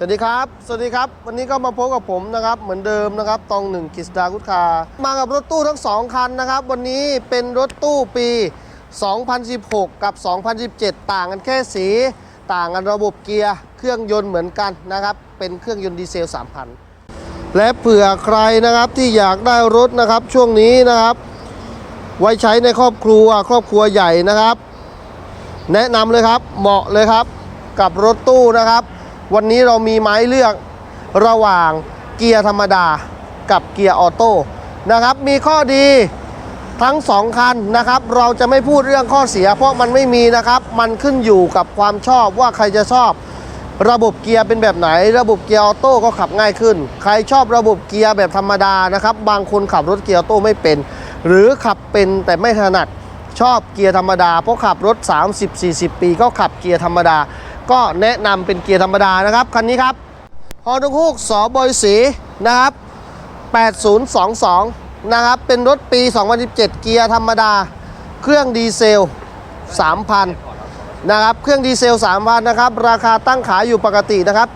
สวัสดีครับ สวัสดีครับ วันนี้ก็มาพบกับผมนะครับ เหมือนเดิมนะครับตองหนึ่งกิสดากุตคา มากับรถตู้ทั้งสองคันนะครับ วันนี้เป็นรถตู้ปี 2016 กับ 2017 ต่างกันแค่สี ต่างกันระบบเกียร์ เครื่องยนต์เหมือนกันนะครับ เป็นเครื่องยนต์ดีเซล 3,000 และเผื่อใครนะครับที่อยากได้รถนะครับช่วงนี้นะครับ ไว้ใช้ในครอบครัว ครอบครัวใหญ่นะครับ แนะนำเลยครับ เหมาะเลยครับ กับรถตู้นะครับ วันนี้เรามีไม้เลือกระหว่างเกียร์ธรรมดากับเกียร์ออโต้นะครับ มีข้อดีทั้งสองคันนะครับ เราจะไม่พูดเรื่องข้อเสีย เพราะมันไม่มีนะครับ มันขึ้นอยู่กับความชอบว่าใครจะชอบ ระบบเกียร์เป็นแบบไหน ระบบเกียร์ออโต้ก็ขับง่ายขึ้น ใครชอบระบบเกียร์แบบธรรมดานะครับ บางคนขับรถเกียร์ออโต้ไม่เป็น หรือขับเป็นแต่ไม่ถนัดชอบเกียร์ธรรมดาเพราะขับรถ 30-40 ปีก็ขับเกียร์ธรรมดา ก็แนะนำเป็นเกียร์ธรรมดานะครับ คันนี้ครับฮอนด้าฮูกสอบอยสีนะครับ 8022 นะครับ เป็นรถปี 2017 เกียร์ธรรมดา เครื่องดีเซล 3,000 นะครับ เครื่องดีเซล 3,000 นะครับ ราคาตั้งขายอยู่ปกตินะครับ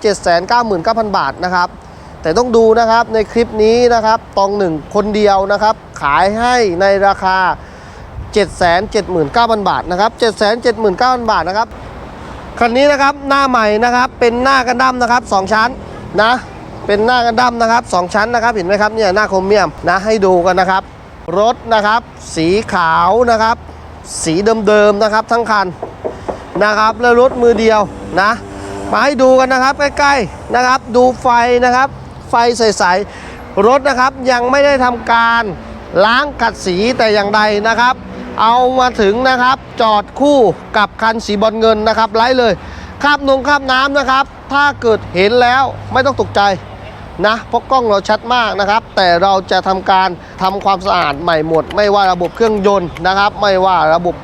799,000 บาทนะครับ แต่ต้องดูนะครับในคลิปนี้นะครับ ตองหนึ่งคนเดียวนะครับ ขายให้ในราคา 779,000 บาทนะครับ 779,000 บาทนะครับ คันนี้นะครับหน้าใหม่นะครับเป็นหน้ากันดั้มนะครับ2ชั้นนะเป็นหน้ากันดั้มนะครับ2ชั้นนะครับเห็นไหมครับเนี่ยหน้าโครเมียมนะให้ดูกันนะครับ รถนะครับสีขาวนะครับ สีเดิมๆนะครับทั้งคันนะครับแล้วรถมือเดียวนะ มาให้ดูกันนะครับใกล้ๆนะครับ ดูไฟนะครับ ไฟใสๆรถนะครับยังไม่ได้ทำการล้างกัดสีแต่อย่างใดนะครับ เอามาถึงนะครับ จอดคู่กับคันสีบอลเงินนะครับไล่เลยคาบนงคาบน้ำนะครับ ถ้าเกิดเห็นแล้วไม่ต้องตกใจนะเพราะกล้องเราชัดมากนะครับ แต่เราจะทำการทำความสะอาดใหม่หมด ไม่ว่าระบบเครื่องยนต์นะครับ ไม่ว่าระบบ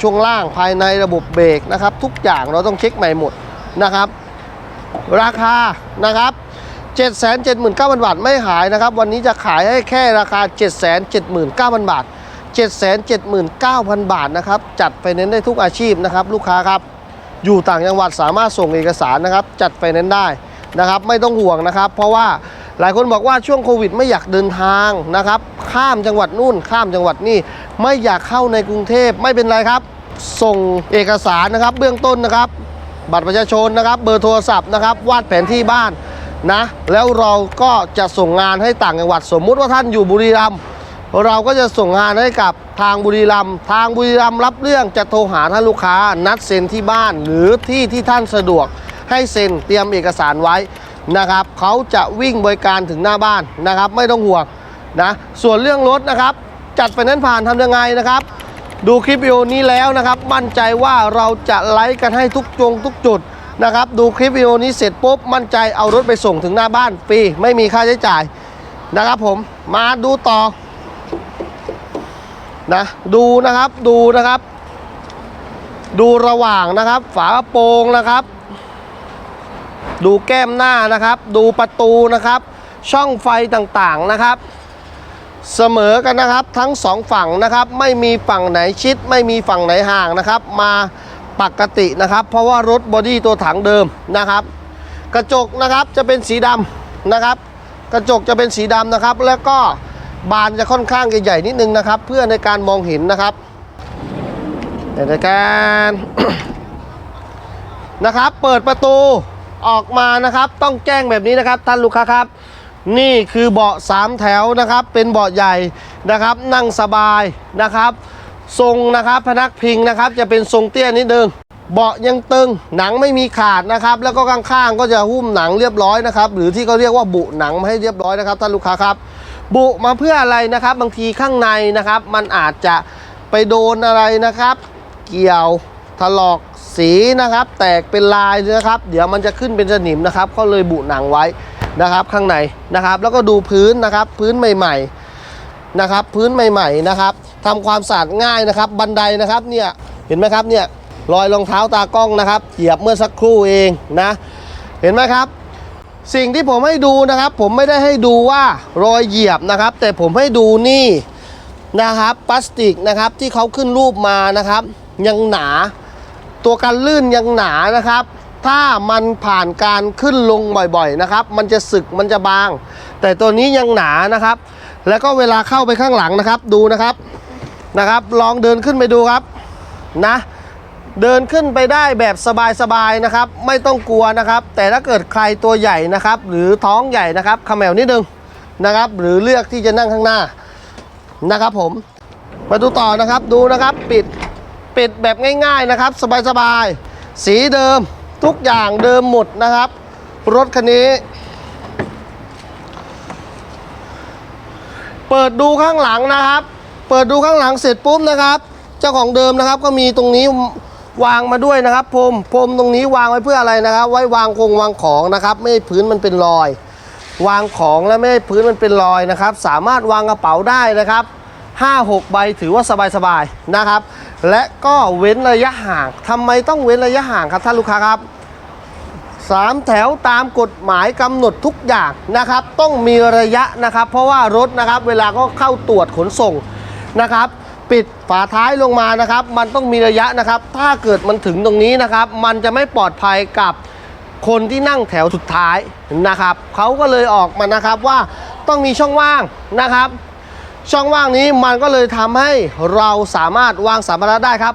ช่วงล่างภายในระบบเบรกนะครับ ทุกอย่างเราต้องเช็คใหม่หมดนะครับ ราคานะครับ 779,000 บาทไม่ขายนะครับ วันนี้จะขายให้แค่ราคา 779,000 บาท 779,000 บาทนะครับ จัดไฟแนนซ์ได้ทุกอาชีพนะครับ ลูกค้าครับ อยู่ต่างจังหวัดสามารถส่งเอกสารนะครับ จัดไฟแนนซ์ได้นะครับ ไม่ต้องห่วงนะครับ เพราะว่าหลายคนบอกว่าช่วงโควิดไม่อยากเดินทางนะครับ ข้ามจังหวัดนู่น ข้ามจังหวัดนี่ ไม่อยากเข้าในกรุงเทพไม่เป็นไรครับ ส่งเอกสารนะครับ เบื้องต้นนะครับ บัตรประชาชนนะครับ เบอร์โทรศัพท์นะครับ วาดแผนที่บ้านนะ แล้วเราก็จะส่งงานให้ต่างจังหวัด สมมุติว่าท่านอยู่บุรีรัมย์ เราก็จะส่งงานให้กับทางบุรีรัมย์ทางบุรีรัมย์รับเรื่องจะโทรหาท่านลูกค้า นัดเซ็นที่บ้านหรือที่ที่ท่านสะดวกให้เซ็นเตรียมเอกสารไว้นะครับเขาจะวิ่งบริการถึงหน้าบ้านนะครับ ไม่ต้องห่วงนะส่วนเรื่องรถนะครับ จัดไฟแนนซ์ผ่านทำยังไงนะครับ ดูคลิปวิดีโอนี้แล้วนะครับ มั่นใจว่าเราจะไลฟ์กันให้ทุกจงทุกจุดนะครับ ดูคลิปวิดีโอนี้เสร็จปุ๊บมั่นใจเอารถไปส่งถึงหน้าบ้านฟรีไม่มีค่าใช้จ่ายนะครับผมมาดูต่อ นะดูนะครับดูนะครับ ดูระหว่างนะครับ ฝากระโปรงนะครับ ดูแก้มหน้านะครับ ดูประตูนะครับ ช่องไฟต่างๆนะครับ เสมอกันนะครับทั้งสองฝั่งนะครับ ไม่มีฝั่งไหนชิด ไม่มีฝั่งไหนห่างนะครับ มาปกตินะครับ เพราะว่ารถบอดี้ตัวถังเดิมนะครับ กระจกนะครับจะเป็นสีดำนะครับ กระจกจะเป็นสีดำนะครับแล้วก็ บานจะค่อนข้างใหญ่ๆนิดนึงนะครับ เพื่อในการมองเห็นนะครับในการนะครับ เปิดประตูออกมานะครับ ต้องแจ้งแบบนี้นะครับ ท่านลูกค้าครับ นี่คือเบาะสามแถวนะครับ เป็นเบาะใหญ่นะครับ นั่งสบายนะครับ ทรงนะครับพนักพิงนะครับ จะเป็นทรงเตี้ยนิดนึงเบาะยังตึงหนังไม่มีขาดนะครับ แล้วก็ข้างๆก็จะหุ้มหนังเรียบร้อยนะครับ หรือที่เขาเรียกว่าบุหนังมาให้เรียบร้อยนะครับท่านลูกค้าครับ บุมาเพื่ออะไรนะครับ บางทีข้างในนะครับ มันอาจจะไปโดนอะไรนะครับ เกี่ยวถลอกสีนะครับ แตกเป็นลายนะครับ เดี๋ยวมันจะขึ้นเป็นสนิมนะครับก็เลยบุหนังไว้นะครับ ข้างในนะครับ แล้วก็ดูพื้นนะครับ พื้นใหม่ ๆนะครับ พื้นใหม่ ๆนะครับทำความสะอาดง่ายนะครับ บันไดนะครับเนี่ยเห็นไหมครับเนี่ยรอยรองเท้าตากล้องนะครับเหยียบเมื่อสักครู่เองนะ เห็นไหมครับ สิ่งที่ผมให้ดูนะครับ ผมไม่ได้ให้ดูว่ารอยเหยียบนะครับ แต่ผมให้ดูนี่นะครับพลาสติกนะครับที่เขาขึ้นรูปมานะครับ ยังหนา ตัวกันลื่นยังหนานะครับ ถ้ามันผ่านการขึ้นลงบ่อยๆนะครับ มันจะสึกมันจะบาง แต่ตัวนี้ยังหนานะครับ แล้วก็เวลาเข้าไปข้างหลังนะครับ ดูนะครับนะครับ ลองเดินขึ้นไปดูครับนะ เดินขึ้นไปได้แบบสบายๆนะครับ ไม่ต้องกลัวนะครับ แต่ถ้าเกิดใครตัวใหญ่นะครับ หรือท้องใหญ่นะครับขมวนิดนึงนะครับ หรือเลือกที่จะนั่งข้างหน้านะครับ ผมมาดูต่อนะครับดูนะครับปิดปิดแบบง่ายๆนะครับ สบายๆสีเดิมทุกอย่างเดิมหมดนะครับ รถคันนี้ เปิดดูข้างหลังนะครับ เปิดดูข้างหลังเสร็จปุ๊บนะครับ เจ้าของเดิมนะครับก็มีตรงนี้ วางมาด้วยนะครับพรมพรมตรงนี้วางไว้เพื่ออะไรนะครับ ไว้วางคงวางของนะครับ ไม่ให้พื้นมันเป็นรอย วางของและไม่ให้พื้นมันเป็นรอยนะครับ สามารถวางกระเป๋าได้นะครับ5-6ใบถือว่าสบายๆนะครับ และก็เว้นระยะห่างทำไมต้องเว้นระยะห่างครับท่านลูกค้าครับสามแถวตามกฎหมายกำหนดทุกอย่างนะครับ ต้องมีระยะนะครับ เพราะว่ารถนะครับเวลาก็เข้าตรวจขนส่งนะครับ ปิดฝาท้ายลงมานะครับ มันต้องมีระยะนะครับ ถ้าเกิดมันถึงตรงนี้นะครับ มันจะไม่ปลอดภัยกับคนที่นั่งแถวสุดท้ายนะครับเขาก็เลยออกมานะครับว่าต้องมีช่องว่างนะครับ ช่องว่างนี้มันก็เลยทำให้เราสามารถวางสัมภาระได้ครับ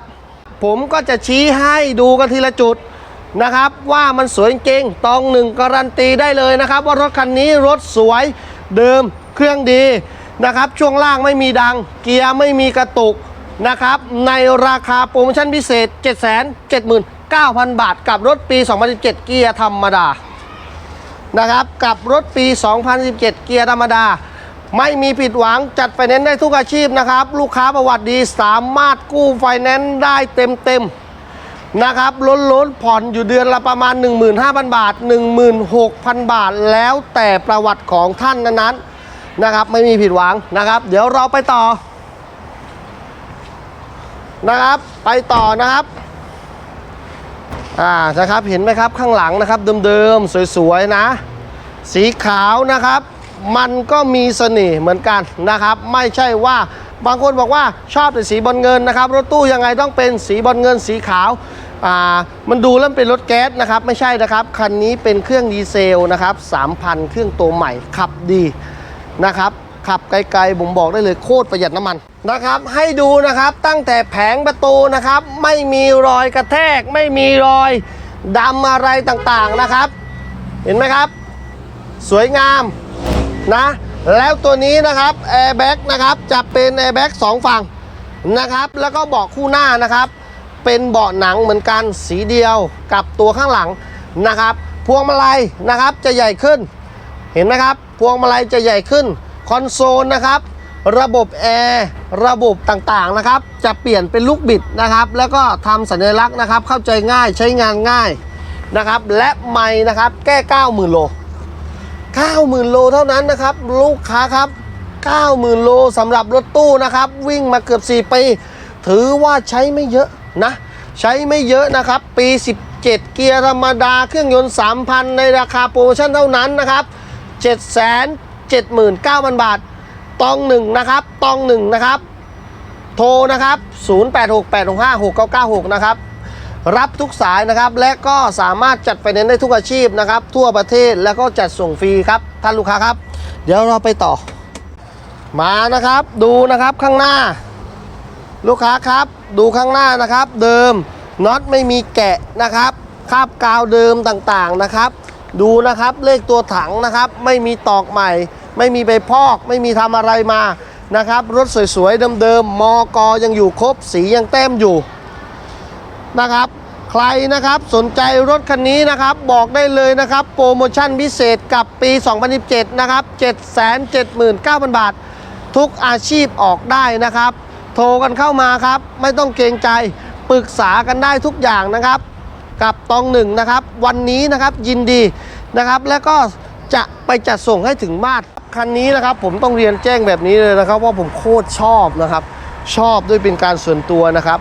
ผมก็จะชี้ให้ดูกันทีละจุดนะครับ ว่ามันสวยจริงตองหนึ่งการันตีได้เลยนะครับ ว่ารถคันนี้รถสวยเดิมเครื่องดี นะครับ ช่วงล่างไม่มีดัง เกียร์ไม่มีกระตุกนะครับ ในราคาโปรโมชั่นพิเศษ 779,000 บาท กับรถปี 2017 เกียร์ธรรมดา นะครับ กับรถปี 2017 เกียร์ธรรมดา ไม่มีผิดหวังจัดไฟแนนซ์ได้ทุกอาชีพนะครับ ลูกค้าประวัติดีสามารถกู้ไฟแนนซ์ได้เต็มเต็มๆนะครับล้นล้นๆผ่อนอยู่เดือนละประมาณ 15,000 บาท 16,000 บาท แล้วแต่ประวัติของท่านนั้นๆ นะครับ ไม่มีผิดหวังนะครับ เดี๋ยวเราไปต่อ นะครับ ไปต่อนะครับอ่านะครับเห็นไหมครับข้างหลังนะครับเดิมๆสวยๆนะ สีขาวนะครับ มันก็มีเสน่ห์เหมือนกันนะครับ ไม่ใช่ว่าบางคนบอกว่าชอบแต่สีบอลเงินนะครับ รถตู้ยังไงต้องเป็นสีบอลเงินสีขาวอ่ามันดูแล้วเป็นรถแก๊สนะครับ ไม่ใช่นะครับ คันนี้เป็นเครื่องดีเซลนะครับ 3,000 เครื่องตัวใหม่ขับดี นะครับ ขับไกลๆผมบอกได้เลยโคตรประหยัดน้ำมันนะครับ ให้ดูนะครับตั้งแต่แผงประตูนะครับ ไม่มีรอยกระแทก ไม่มีรอยดำอะไรต่างๆนะครับ เห็นไหมครับ สวยงามนะ แล้วตัวนี้นะครับแอร์แบ็กนะครับจะเป็นแอร์แบ็กสองฝั่งนะครับ แล้วก็เบาะคู่หน้านะครับ เป็นเบาะหนังเหมือนกันสีเดียวกับตัวข้างหลังนะครับ พวงมาลัยนะครับจะใหญ่ขึ้น เห็นไหมครับ พวงมาลัยจะใหญ่ขึ้น คอนโซลนะครับ ระบบแอร์ระบบต่างๆนะครับ จะเปลี่ยนเป็นลูกบิดนะครับ แล้วก็ทำสัญลักษณ์นะครับ เข้าใจง่ายใช้งานง่ายนะครับ และไม้นะครับ แก้ 90,000 โล 90,000 โลเท่านั้นนะครับ ลูกค้าครับ 90,000 โลสำหรับรถตู้นะครับ วิ่งมาเกือบ 4 ปี ถือว่าใช้ไม่เยอะนะ ใช้ไม่เยอะนะครับ ปี 17 เกียร์ธรรมดาเครื่องยนต์ 3,000 ในราคาโปรโมชั่นเท่านั้นนะครับ 779,000 บาท ตองหนึ่งนะครับ ตองหนึ่งนะครับ โทรนะครับ 0868656996 นะครับ รับทุกสายนะครับ และก็สามารถจัดไฟแนนซ์ได้ทุกอาชีพนะครับ ทั่วประเทศแล้วก็จัดส่งฟรีครับ ท่านลูกค้าครับ เดี๋ยวเราไปต่อ มานะครับ ดูนะครับข้างหน้า ลูกค้าครับ ดูข้างหน้านะครับ เดิมน็อตไม่มีแกะนะครับคาบกาวเดิมต่างๆนะครับ ดูนะครับเลขตัวถังนะครับ ไม่มีตอกใหม่ ไม่มีไปพอก ไม่มีทำอะไรมานะครับ รถสวยๆเดิมๆมอกอยังอยู่ครบสียังเต็มอยู่นะครับ ใครนะครับสนใจรถคันนี้นะครับบอกได้เลยนะครับ โปรโมชั่นพิเศษกับปี 2017 นะครับ 779,000 บาท ทุกอาชีพออกได้นะครับ โทรกันเข้ามาครับ ไม่ต้องเกรงใจปรึกษากันได้ทุกอย่างนะครับ กับตองหนึ่งนะครับ วันนี้นะครับยินดีนะครับ แล้วก็จะไปจัดส่งให้ถึงบ้านคันนี้นะครับ ผมต้องเรียนแจ้งแบบนี้เลยนะครับ ว่าผมโคตรชอบนะครับ ชอบด้วยเป็นการส่วนตัวนะครับ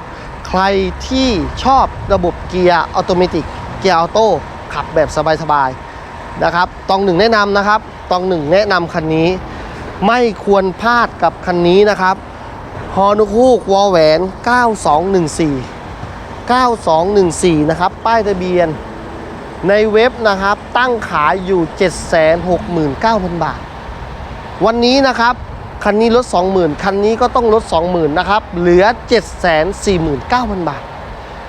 ใครที่ชอบระบบเกียร์ออโตเมติกเกียร์ออโต้ขับแบบสบายๆนะครับตองหนึ่งแนะนำนะครับตองหนึ่งแนะนำคันนี้ ไม่ควรพลาดกับคันนี้นะครับฮอนุคูกวอแหวน 9214 9214 นะครับ ป้ายทะเบียน ในเว็บนะครับ ตั้งขายอยู่ 769,000 บาท วันนี้นะครับ คันนี้ลด 20,000 คันนี้ก็ต้องลด 20,000 นะครับ เหลือ 749,000 บาท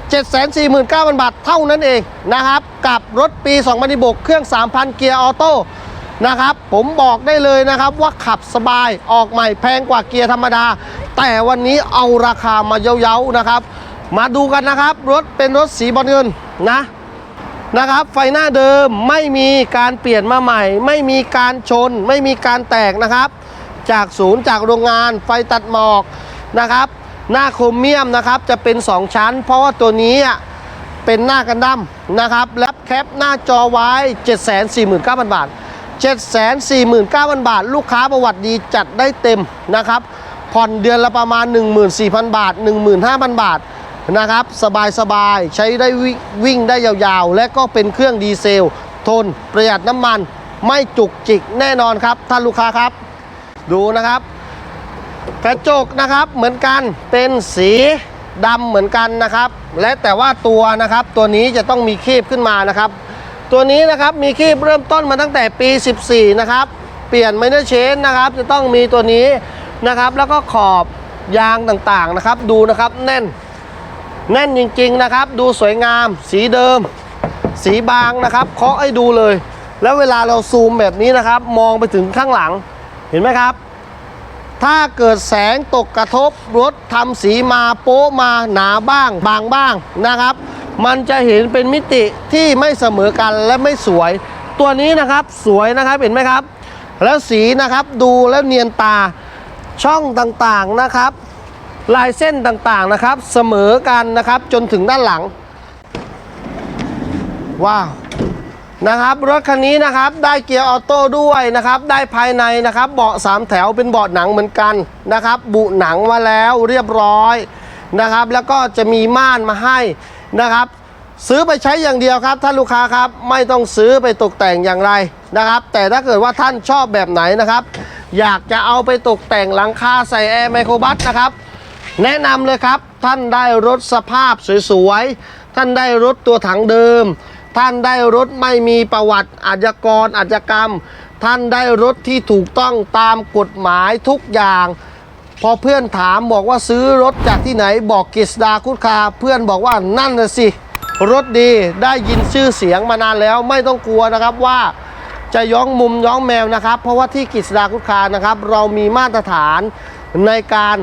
749,000 บาทเท่านั้นเองนะครับ กับรถปี 2016 เครื่อง 3,000 เกียร์ออโต้นะครับผมบอกได้เลยนะครับว่าขับสบายออกใหม่แพงกว่าเกียร์ธรรมดา แต่วันนี้เอาราคามาเย้าๆนะครับ มาดูกันนะครับ รถเป็นรถสีบอลเงินนะนะครับ ไฟหน้าเดิมไม่มีการเปลี่ยนมาใหม่ ไม่มีการชน ไม่มีการแตกนะครับ จากศูนย์จากโรงงานไฟตัดหมอกนะครับ หน้าโครเมียมนะครับจะเป็น 2 ชั้น เพราะว่าตัวนี้เป็นหน้ากันดั้มนะครับและแคปหน้าจอไว้ 749,000 บาท 749,000 บาท ลูกค้าประวัติดีจัดได้เต็มนะครับผ่อนเดือนละประมาณ 14,000 บาท 15,000 บาท นะครับสบายสบายๆใช้ได้วิวิ่งได้ยาวๆ และก็เป็นเครื่องดีเซล ทนประหยัดน้ำมันไม่จุกจิกแน่นอนครับ ท่านลูกค้าครับ ดูนะครับ กระจกนะครับเหมือนกันเป็นสีดำเหมือนกันนะครับ และแต่ว่าตัวนะครับตัวนี้จะต้องมีคีบขึ้นมานะครับ ตัวนี้นะครับมีคีบเริ่มต้นมาตั้งแต่ปี 14 นะครับ เปลี่ยนไมเนอร์เชนนะครับ จะต้องมีตัวนี้นะครับ แล้วก็ขอบยางต่างๆนะครับ ดูนะครับแน่น แน่นจริงๆนะครับ ดูสวยงาม สีเดิม สีบางนะครับเคาะให้ดูเลย แล้วเวลาเราซูมแบบนี้นะครับ มองไปถึงข้างหลังเห็นไหมครับ ถ้าเกิดแสงตกกระทบรถทำสีมาโป๊มาหนาบ้าง บางบ้างนะครับ มันจะเห็นเป็นมิติที่ไม่เสมอกันและไม่สวย ตัวนี้นะครับสวยนะครับเห็นไหมครับ แล้วสีนะครับดูแล้วเนียนตาช่องต่างๆนะครับ ลายเส้นต่างๆนะครับ เสมอกันนะครับจนถึงด้านหลัง ว้าวนะครับรถคันนี้นะครับได้เกียร์ออโต้ด้วยนะครับ ได้ภายในนะครับ เบาะสามแถวเป็นเบาะหนังเหมือนกันนะครับ บุหนังมาแล้วเรียบร้อยนะครับ แล้วก็จะมีม่านมาให้นะครับ ซื้อไปใช้อย่างเดียวครับท่านลูกค้าครับไม่ต้องซื้อไปตกแต่งอย่างไรนะครับ แต่ถ้าเกิดว่าท่านชอบแบบไหนนะครับ อยากจะเอาไปตกแต่งหลังคาใส่แอร์ไมโครบัสนะครับ แนะนำเลยครับ ท่านได้รถสภาพสวยๆ ท่านได้รถตัวถังเดิม ท่านได้รถไม่มีประวัติอาชญากรอาชญากรรม ท่านได้รถที่ถูกต้องตามกฎหมายทุกอย่าง พอเพื่อนถามบอกว่าซื้อรถจากที่ไหนบอกกฤษดาคุดคา เพื่อนบอกว่านั่นน่ะสิ รถดีได้ยินชื่อเสียงมานานแล้วไม่ต้องกลัวนะครับว่าจะย้องมุมย้องแมวนะครับ เพราะว่าที่กฤษดาคุดคานะครับ เรามีมาตรฐานในการ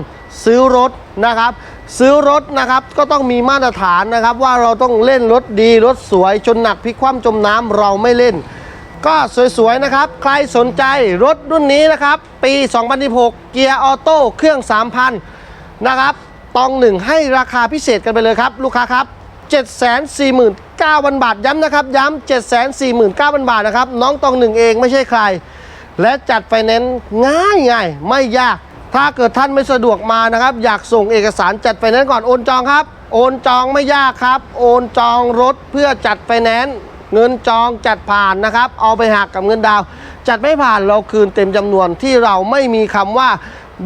ซื้อรถนะครับ ซื้อรถนะครับก็ต้องมีมาตรฐานนะครับ ว่าเราต้องเล่นรถดีรถสวยชนหนักพลิกคว่ำจมน้ำเราไม่เล่น ก็สวยๆนะครับ ใครสนใจรถรุ่นนี้นะครับ ปี 2016 เกียร์ออโต้เครื่อง 3,000 นะครับตองหนึ่งให้ราคาพิเศษกันไปเลยครับ ลูกค้าครับ 749,000 บาทย้ำนะครับ ย้ำ 749,000 บาทนะครับ น้องตองหนึ่งเองไม่ใช่ใคร และจัดไฟแนนซ์ง่ายง่ายๆไม่ยาก ถ้าเกิดท่านไม่สะดวกมานะครับ อยากส่งเอกสารจัดไฟแนนซ์ก่อนโอนจองครับ โอนจองไม่ยากครับ โอนจองรถเพื่อจัดไฟแนนซ์เงินจองจัดผ่านนะครับ เอาไปหักกับเงินดาว จัดไม่ผ่านเราคืนเต็มจำนวนที่เราไม่มีคำว่า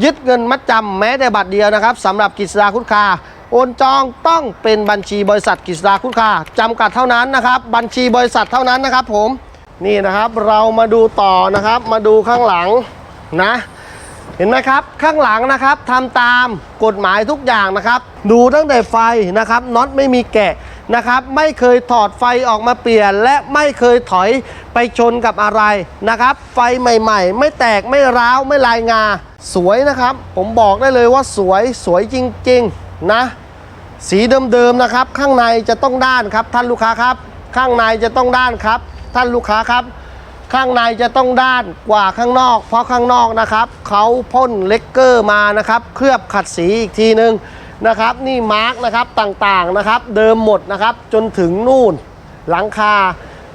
ยึดเงินมัดจำแม้แต่บาทเดียวนะครับสำหรับกิจสดาคุดคาโอนจองต้องเป็นบัญชีบริษัทกิจสดาคุดคาจำกัดเท่านั้นนะครับ บัญชีบริษัทเท่านั้นนะครับ ผมนี่นะครับเรามาดูต่อนะครับ มาดูข้างหลังนะ เห็นไหมครับ ข้างหลังนะครับทำตามกฎหมายทุกอย่างนะครับ ดูตั้งแต่ไฟนะครับน็อตไม่มีแกะนะครับ ไม่เคยถอดไฟออกมาเปลี่ยน และไม่เคยถอยไปชนกับอะไรนะครับ ไฟใหม่ๆ ไม่แตกไม่ร้าวไม่ลายงา สวยนะครับ ผมบอกได้เลยว่าสวยสวยจริงๆนะ สีเดิมๆนะครับ ข้างในจะต้องด้านครับ ท่านลูกค้าครับ ข้างในจะต้องด้านครับ ท่านลูกค้าครับ ข้างในจะต้องด้านกว่าข้างนอก เพราะข้างนอกนะครับเขาพ่นเลกเกอร์มานะครับ เคลือบขัดสีอีกทีนึงนะครับ นี่มาร์กนะครับต่างๆนะครับ เดิมหมดนะครับจนถึงนู่นหลังคา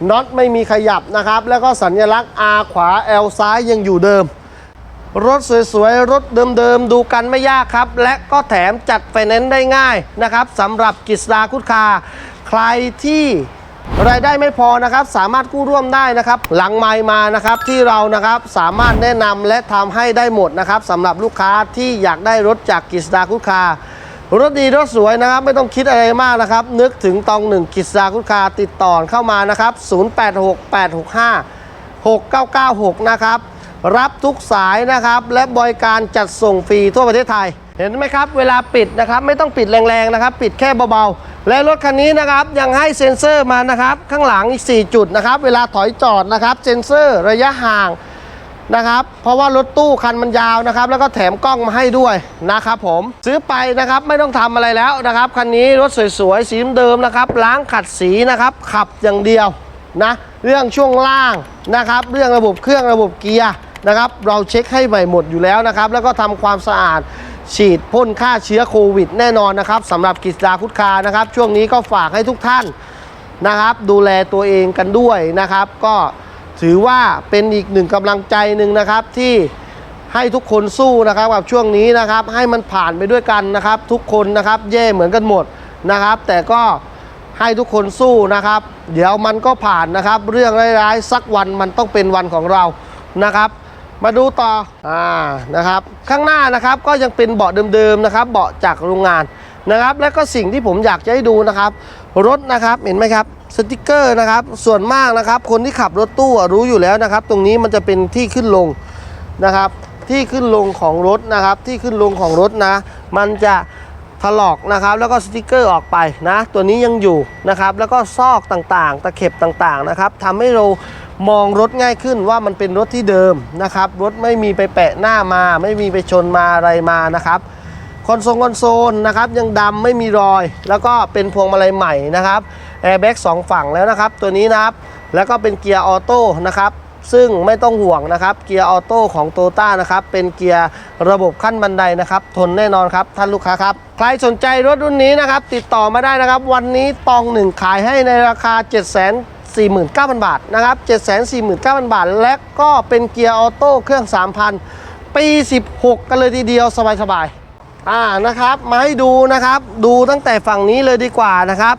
น็อตไม่มีขยับนะครับ แล้วก็สัญลักษณ์ R ขวา L ซ้ายยังอยู่เดิม รถสวยๆ รถเดิมๆ ดูกันไม่ยากครับ และก็แถมจัดไฟแนนซ์ได้ง่ายนะครับสำหรับกิจดาคุดคา ใครที่ รายได้ไม่พอนะครับสามารถกู้ร่วมได้นะครับ หลังไมมานะครับที่เรานะครับสามารถแนะนำและทำให้ได้หมดนะครับสำหรับลูกค้าที่อยากได้รถจากกิจดาคุคารถดีรถสวยนะครับ ไม่ต้องคิดอะไรมากนะครับ นึกถึงตองหนึ่งกิจสาคุคาติดต่อเข้ามานะครับ 086865 6996 นะครับรับทุกสายนะครับและบริการจัดส่งฟรีทั่วประเทศไทย เห็นไหมครับ เวลาปิดนะครับ ไม่ต้องปิดแรงๆนะครับ ปิดแค่เบาๆและรถคันนี้นะครับยังให้เซ็นเซอร์มานะครับ ข้างหลังอีก 4 จุดนะครับ เวลาถอยจอดนะครับ เซ็นเซอร์ระยะห่างนะครับ เพราะว่ารถตู้คันมันยาวนะครับ แล้วก็แถมกล้องมาให้ด้วยนะครับผมซื้อไปนะครับไม่ต้องทำอะไรแล้วนะครับคันนี้รถสวยๆสีเดิมนะครับ ล้างขัดสีนะครับ ขับอย่างเดียวนะเรื่องช่วงล่างนะครับ เรื่องระบบเครื่องระบบเกียร์นะครับ เราเช็คให้ใหม่หมดอยู่แล้วนะครับ แล้วก็ทำความสะอาด ฉีดพ่นฆ่าเชื้อโควิดแน่นอนนะครับสำหรับกิจดาคุดคานะครับ ช่วงนี้ก็ฝากให้ทุกท่านนะครับ ดูแลตัวเองกันด้วยนะครับ ก็ถือว่าเป็นอีกหนึ่งกำลังใจหนึ่งนะครับที่ให้ทุกคนสู้นะครับกับช่วงนี้นะครับ ให้มันผ่านไปด้วยกันนะครับ ทุกคนนะครับแย่เหมือนกันหมดนะครับ แต่ก็ให้ทุกคนสู้นะครับ เดี๋ยวมันก็ผ่านนะครับ เรื่องร้ายๆสักวันมันต้องเป็นวันของเรานะครับ มาดูต่ออ่านะครับ ข้างหน้านะครับก็ยังเป็นเบาะเดิมๆนะครับ เบาะจากโรงงานนะครับ และก็สิ่งที่ผมอยากจะให้ดูนะครับ รถนะครับเห็นไหมครับสติกเกอร์นะครับ ส่วนมากนะครับ คนที่ขับรถตู้รู้อยู่แล้วนะครับ ตรงนี้มันจะเป็นที่ขึ้นลงนะครับ ที่ขึ้นลงของรถนะครับ ที่ขึ้นลงของรถนะ มันจะถลอกนะครับ แล้วก็สติกเกอร์ออกไปนะ ตัวนี้ยังอยู่นะครับ แล้วก็ซอกต่างๆ ตะเข็บต่างๆนะครับทำให้เรา มองรถง่ายขึ้นว่ามันเป็นรถที่เดิมนะครับรถไม่มีไปแปะหน้ามา ไม่มีไปชนมาอะไรมานะครับคอนโซลคอนโซลนะครับยังดำไม่มีรอย แล้วก็เป็นพวงมาลัยใหม่นะครับแอร์แบ็กสองฝั่งแล้วนะครับตัวนี้นะครับแล้วก็เป็นเกียร์ออโต้นะครับซึ่งไม่ต้องห่วงนะครับเกียร์ออโต้ของโตต้านะครับเป็นเกียร์ระบบขั้นบันไดนะครับ ทนแน่นอนครับท่านลูกค้าครับ ใครสนใจรถรุ่นนี้นะครับ ติดต่อมาได้นะครับ วันนี้ตองหนึ่งขายให้ในราคา7 4 9 0 0 0 บาทนะครับ749,000 บาท และก็เป็นเกียร์ออโต้เครื่อง 3,000 ปี 16 กันเลยทีเดียวสบายๆอ่านะครับ มาให้ดูนะครับ ดูตั้งแต่ฝั่งนี้เลยดีกว่านะครับ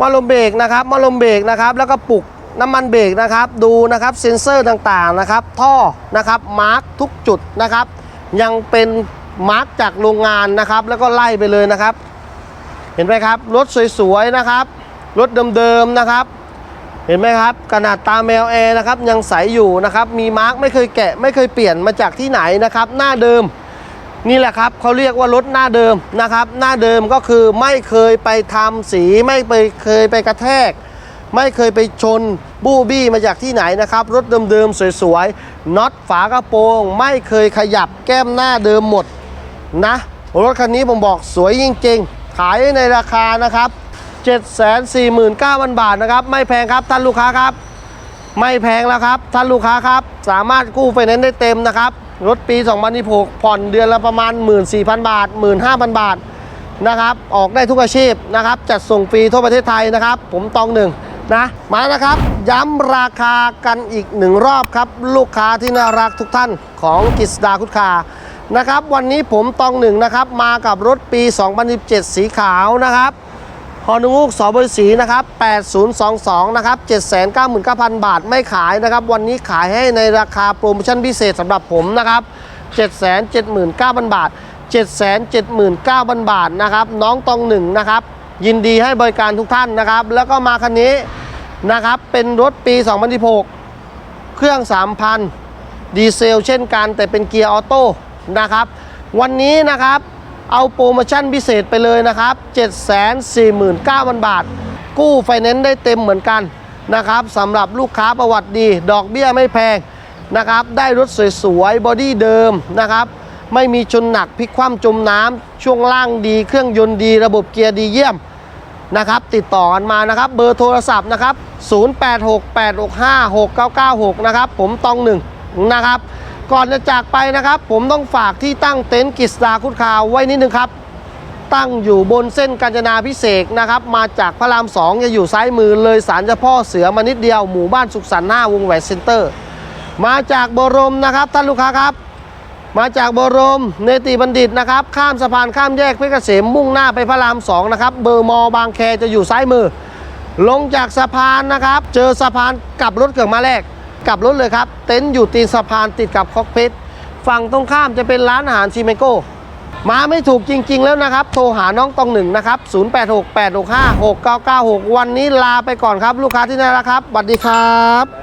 มาลมเบรกนะครับมาลมเบรกนะครับ แล้วก็ปลุกน้ำมันเบรกนะครับ ดูนะครับเซ็นเซอร์ต่างๆนะครับ ท่อนะครับมาร์กทุกจุดนะครับ ยังเป็นมาร์กจากโรงงานนะครับ แล้วก็ไล่ไปเลยนะครับ เห็นไหมครับ รถสวยๆนะครับ รถเดิมๆนะครับ เห็นไหมครับขนาดตาแมวแอร์นะครับยังใสอยู่นะครับมีมาร์กไม่เคยแกะไม่เคยเปลี่ยนมาจากที่ไหนนะครับ หน้าเดิม นี่แหละครับเขาเรียกว่ารถหน้าเดิมนะครับ หน้าเดิมก็คือไม่เคยไปทำสีไม่ไปเคยไปกระแทก ไม่เคยไปชนบู้บี้มาจากที่ไหนนะครับรถเดิมๆสวยๆน็อตฝากระโปรง ไม่เคยขยับแก้มหน้าเดิมหมดนะรถคันนี้ผมบอกสวยจริงๆ ขายในราคานะครับ 749,000 บาทนะครับ ไม่แพงครับท่านลูกค้าครับ ไม่แพงแล้วครับ ท่านลูกค้าครับ สามารถกู้ไฟแนนซ์ได้เต็มนะครับ รถปี 2016ผ่อนเดือนละประมาณ 14,000 บาท 15,000 บาทนะครับ ออกได้ทุกอาชีพนะครับ จัดส่งฟรีทั่วประเทศไทยนะครับ ผมตองหนึ่งนะมานะครับ ย้ำราคากันอีกหนึ่งรอบครับ ลูกค้าที่น่ารักทุกท่านของกิษดาคุดคานะครับ วันนี้ผมตองหนึ่งนะครับ มากับรถปี 2017 สีขาวนะครับ ฮอนุกสบริสีนะครับ8022นะครับ799,000 บาทไม่ขายนะครับ วันนี้ขายให้ในราคาโปรโมชั่นพิเศษสำหรับผมนะครับ779,000 บาท 779,000 บาทนะครับ น้องตองหนึ่งนะครับ ยินดีให้บริการทุกท่านนะครับ แล้วก็มาคันนี้นะครับ เป็นรถปี 2016 เครื่อง 3,000 ดีเซลเช่นกัน แต่เป็นเกียร์ออโต้นะครับ วันนี้นะครับ เอาโปรโมชั่นพิเศษไปเลยนะครับ 749,000 บาท กู้ไฟแนนซ์ได้เต็มเหมือนกันนะครับสำหรับลูกค้าประวัติดี ดอกเบี้ยไม่แพงนะครับ ได้รถสวยๆ บอดี้เดิมนะครับ ไม่มีชนหนักพลิกคว่ำจมน้ำช่วงล่างดีเครื่องยนต์ดี ระบบเกียร์ดีเยี่ยมนะครับ ติดต่อกันมานะครับ เบอร์โทรศัพท์นะครับ 0868656996 นะครับ ผมตองหนึ่งนะครับ ก่อนจะจากไปนะครับ ผมต้องฝากที่ตั้งเต็นท์กิสดาคุดคาวไว้นิดนึงครับ ตั้งอยู่บนเส้นกาญจนาพิเศษกนะครับ มาจากพระรามสองจะอยู่ซ้ายมือเลยสารเจ้าพ่อเสือมานิดเดียวหมู่บ้านสุขสันต์5วงแหวนเซ็นเตอร์ มาจากบรมนะครับท่านลูกค้าครับมาจากบรมเนติบัณฑิตนะครับ ข้ามสะพานข้ามแยกเพชรเกษมมุ่งหน้าไปพระรามสองนะครับ เบอร์มอบางแคจะอยู่ซ้ายมือ ลงจากสะพานนะครับ เจอสะพานกลับรถเกิดมาแรก กลับรถเลยครับ เต็นท์อยู่ตีนสะพานติดกับคอกพิทฝั่งตรงข้ามจะเป็นร้านอาหารซีเมโก้ มาไม่ถูกจริง ๆ แล้วนะครับ โทรหาน้องตองหนึ่งนะครับ 0868656996 วันนี้ลาไปก่อนครับ ลูกค้าที่น่ารักครับสวัสดีครับ